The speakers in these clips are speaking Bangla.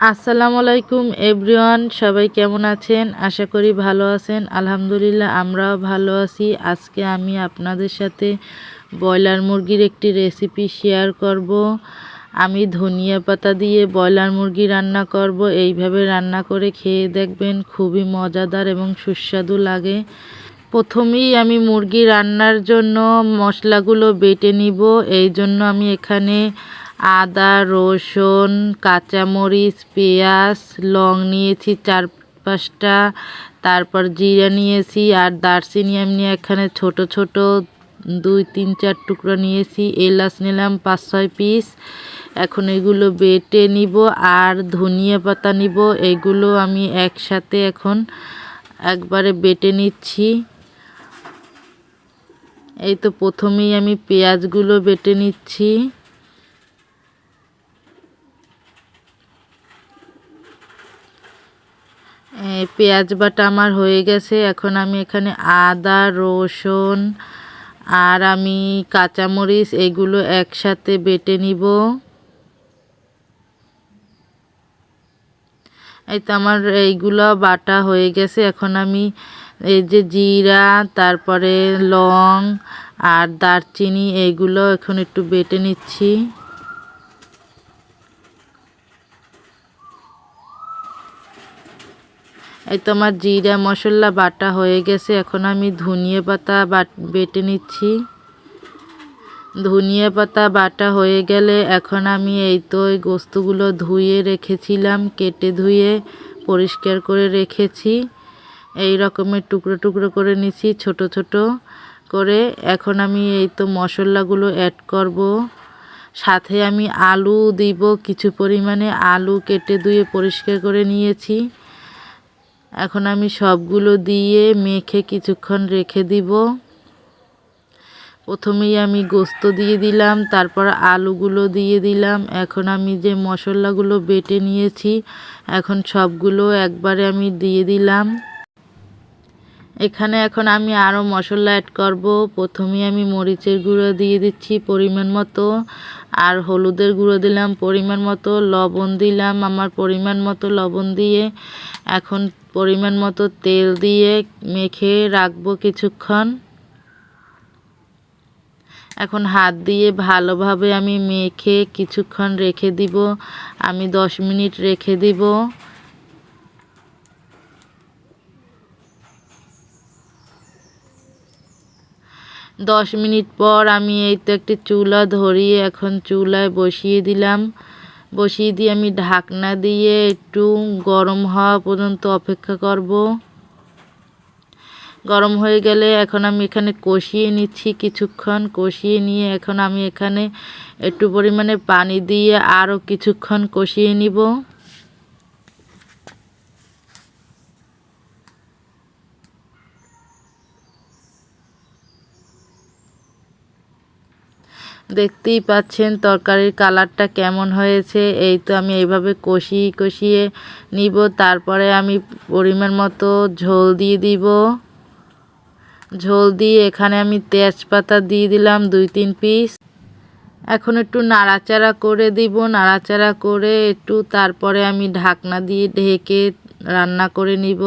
আসসালামু আলাইকুম, এভরিওয়ান, সবাই কেমন আছেন? আশা করি ভালো আছেন। আলহামদুলিল্লাহ, আমরাও ভালো আছি। আজকে আমি আপনাদের সাথে ব্রয়লার মুরগির একটি রেসিপি শেয়ার করব। আমি ধনিয়া পাতা দিয়ে ব্রয়লার মুরগি রান্না করব। এইভাবে রান্না করে খেয়ে দেখবেন খুবই মজাদার এবং সুস্বাদু লাগে। প্রথমেই আমি মুরগি রান্নার জন্য মশলাগুলো বেটে নিব। এই জন্য আমি এখানে আদা, রসুন, কাঁচামরিচ, পেঁয়াজ, লং নিয়েছি চার পাঁচটা। তারপর জিরা নিয়েছি আর দারচিনি এমনি এখানে ছোট ছোট দুই তিন চার টুকরো নিয়েছি। এলাচ নিলাম পাঁচ ছয় পিস। এখন এগুলো বেটে নিব আর ধনিয়া পাতা নিব। এগুলো আমি একসাথে এখন একবারে বেটে নিচ্ছি। এই তো প্রথমেই আমি পেঁয়াজগুলো বেটে নিচ্ছি। পেঁয়াজ বাটা আমার হয়ে গেছে। এখন আমি এখানে আদা, রসুন আর আমি কাঁচামরিচ এগুলো একসাথে বেটে নিব। এই তো আমার এইগুলো বাটা হয়ে গেছে। এখন আমি এই যে জিরা, তারপরে লং আর দারচিনি এইগুলো এখন একটু বেটে নিচ্ছি। এই তো আমার জিরা মশলা বাটা হয়ে গেছে, এখন আমি ধনিয়া পাতা বেটে নিচ্ছি। ধনিয়া পাতা বাটা হয়ে গেলে এখন আমি এই তো ওই গোস্তগুলো ধুয়ে রেখেছিলাম, কেটে ধুয়ে পরিষ্কার করে রেখেছি। এই রকমের টুকরো টুকরো করে নিছি, ছোট ছোট করে। এখন আমি এই তো মশলাগুলো অ্যাড করব। সাথে আমি আলু দিব, কিছু পরিমাণে আলু কেটে ধুয়ে পরিষ্কার করে নিয়েছি। এখন আমি সবগুলো দিয়ে মেখে কিছুক্ষণ রেখে দিব। প্রথমেই আমি গোস্ত দিয়ে দিলাম, তারপর আলুগুলো দিয়ে দিলাম। এখন আমি যে মশলাগুলো বেটে নিয়েছি, এখন সবগুলো একবারে আমি দিয়ে দিলাম। এখানে এখন আমি আরও মশলা অ্যাড করব। প্রথমে আমি মরিচের গুঁড়ো দিয়ে দিচ্ছি পরিমাণ মতো, আর হলুদের গুঁড়ো দিলাম পরিমাণ মতো, লবণ দিলাম আমার পরিমাণ মতো লবণ দিয়ে। এখন পরিমাণ মতো তেল দিয়ে মেখে রাখব কিছুক্ষণ। এখন হাত দিয়ে ভালোভাবে আমি মেখে কিছুক্ষণ রেখে দিব। আমি দশ মিনিট রেখে দিব। দশ মিনিট পর আমি এই তো একটি চুলা ধরিয়ে এখন চুলায় বসিয়ে দিলাম। বসিয়ে দিয়ে আমি ঢাকনা দিয়ে একটু গরম হওয়া পর্যন্ত অপেক্ষা করব। গরম হয়ে গেলে এখন আমি এখানে কষিয়ে নিচ্ছি কিছুক্ষণ। কষিয়ে নিয়ে এখন আমি এখানে একটু পরিমাণে পানি দিয়ে আরও কিছুক্ষণ কষিয়ে নিব। দেখতেই পাচ্ছেন তরকারির কালারটা কেমন হয়েছে। এই তো আমি এইভাবে কষিয়ে কষিয়ে নিব। তারপরে আমি পরিমাণ মতো ঝোল দিয়ে দিব। ঝোল দিয়ে এখানে আমি তেজপাতা দিয়ে দিলাম দুই তিন পিস। এখন একটু নাড়াচাড়া করে দিব। নাড়াচাড়া করে একটু তারপরে আমি ঢাকনা দিয়ে ঢেকে রান্না করে নিব।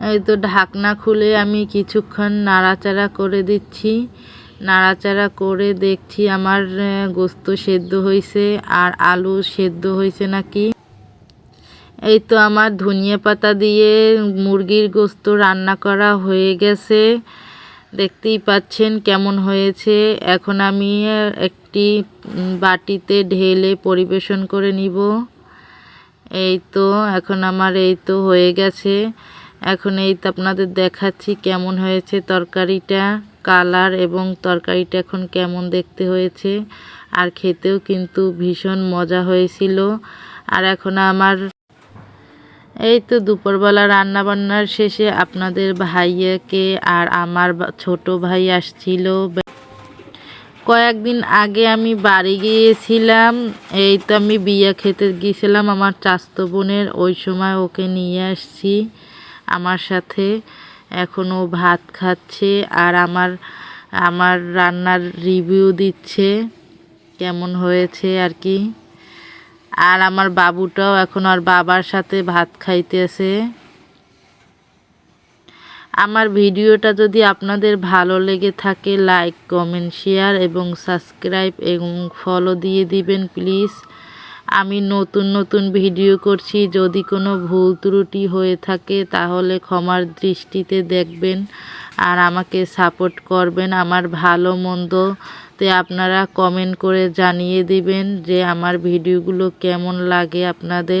এই তো ঢাকনা খুলে আমি কিছুক্ষণ নাড়াচাড়া করে দিচ্ছি। নাড়াচাড়া করে দেখছি আমার গোস্ত সেদ্ধ হয়েছে আর আলু সেদ্ধ হয়েছে নাকি। এই তো আমার ধনিয়া পাতা দিয়ে মুরগির গোস্ত রান্না করা হয়ে গেছে। দেখতেই পাচ্ছেন কেমন হয়েছে। এখন আমি একটি বাটিতে ঢেলে পরিবেশন করে নিব। এই তো, এখন আমার এই তো হয়ে গেছে। এখন এই তো আপনাদের দেখাচ্ছি কেমন হয়েছে তরকারিটা, কালার এবং তরকারিটা এখন কেমন দেখতে হয়েছে। আর খেতেও কিন্তু ভীষণ মজা হয়েছিল। আর এখন আমার এই তো দুপুরবেলা রান্না বান্নার শেষে আপনাদের ভাইয়াকে আর আমার ছোট ভাই আসছিল। কয়েকদিন আগে আমি বাড়ি গিয়েছিলাম। এই তো আমি বিয়ে খেতে গিয়েছিলাম আমার চাস্ত বোনের। ওই সময় ওকে নিয়ে আসছি। আমার সাথে এখনও ভাত খাচ্ছে আর আমার আমার রান্নার রিভিউ দিচ্ছে, কেমন হয়েছে আর কি। আর আমার বাবুটাও এখন আর বাবার সাথে ভাত খাইতেছে। আমার ভিডিওটা যদি আপনাদের ভালো লেগে থাকে লাইক কমেন্ট শেয়ার এবং সাবস্ক্রাইব এবং ফলো দিয়ে দিবেন প্লিজ আমি নতুন নতুন ভিডিও করছি। যদি কোনো ভুল ত্রুটি হয়ে থাকে, তাহলে ক্ষমার দৃষ্টিতে দেখবেন আর আমাকে সাপোর্ট করবেন। আমার ভালো মন্দতে আপনারা কমেন্ট করে জানিয়ে দিবেন যে আমার ভিডিওগুলো কেমন লাগে আপনাদের।